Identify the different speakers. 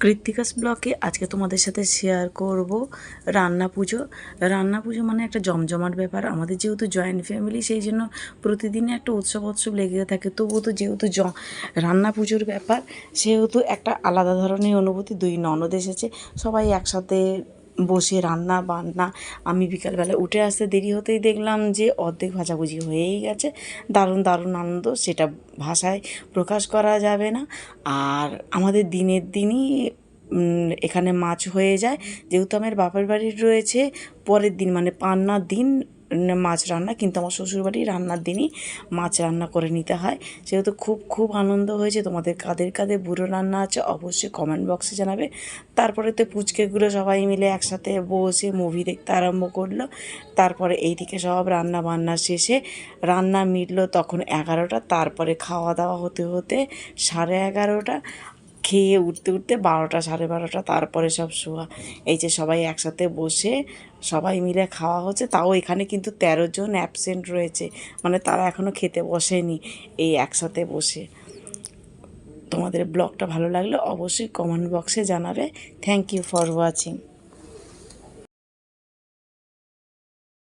Speaker 1: কৃত্তিকাস ব্লকে আজকে তোমাদের সাথে শেয়ার করব রান্না পুজো। রান্না পুজো মানে একটা জমজমাট ব্যাপার। আমাদের যেহেতু জয়েন্ট ফ্যামিলি সেই জন্য প্রতিদিনই একটা উৎসব উৎসব লেগে থাকে। তবুও তো যেহেতু জ, রান্না পুজোর ব্যাপার, সেহেতু একটা আলাদা ধরনের অনুভূতি। দুই ননদ এসেছে, সবাই একসাথে বসে রান্না বান্না। আমি বিকালবেলা উঠে আসতে দেরি হতেই দেখলাম যে অর্ধেক ভাজাভুজি হয়েই গেছে। দারুণ দারুণ আনন্দ, সেটা ভাষায় প্রকাশ করা যাবে না। আর আমাদের দিনের দিনই এখানে মাছ হয়ে যায়। যেহেতু আমার বাপের বাড়ির রয়েছে, পরের দিন মানে পান্নার দিন মাছ রান্না, কিন্তু আমার শ্বশুরবাড়ি রান্নার দিনই মাছ রান্না করে নিতে হয়। সেহেতু খুব খুব আনন্দ হয়েছে, তোমাদের কাদের কাদের বুড়ো রান্না আছে, অবশ্যই কমেন্ট বক্সে জানাবে। তারপরে তো পুচকেগুলো সবাই মিলে একসাথে বসে মুভি দেখতে আরম্ভ করল। তারপরে এইদিকে সব রান্না বান্না শেষে রান্না মিটলো তখন এগারোটা, তারপরে খাওয়া দাওয়া হতে হতে সাড়ে এগারোটা। খেয়ে উঠতে উঠতে বারোটা, সাড়ে বারোটা, তারপরে সব শোয়া। এই যে সবাই একসাথে বসে সবাই মিলে খাওয়া হচ্ছে। তাও এখানে কিন্তু তেরো জন অ্যাবসেন্ট রয়েছে। মানে তারা এখনও খেতে বসেনি এই একসাথে বসে। তোমাদের ব্লগটা ভালো লাগলে অবশ্যই কমেন্ট বক্সে জানাবে। Thank you for watching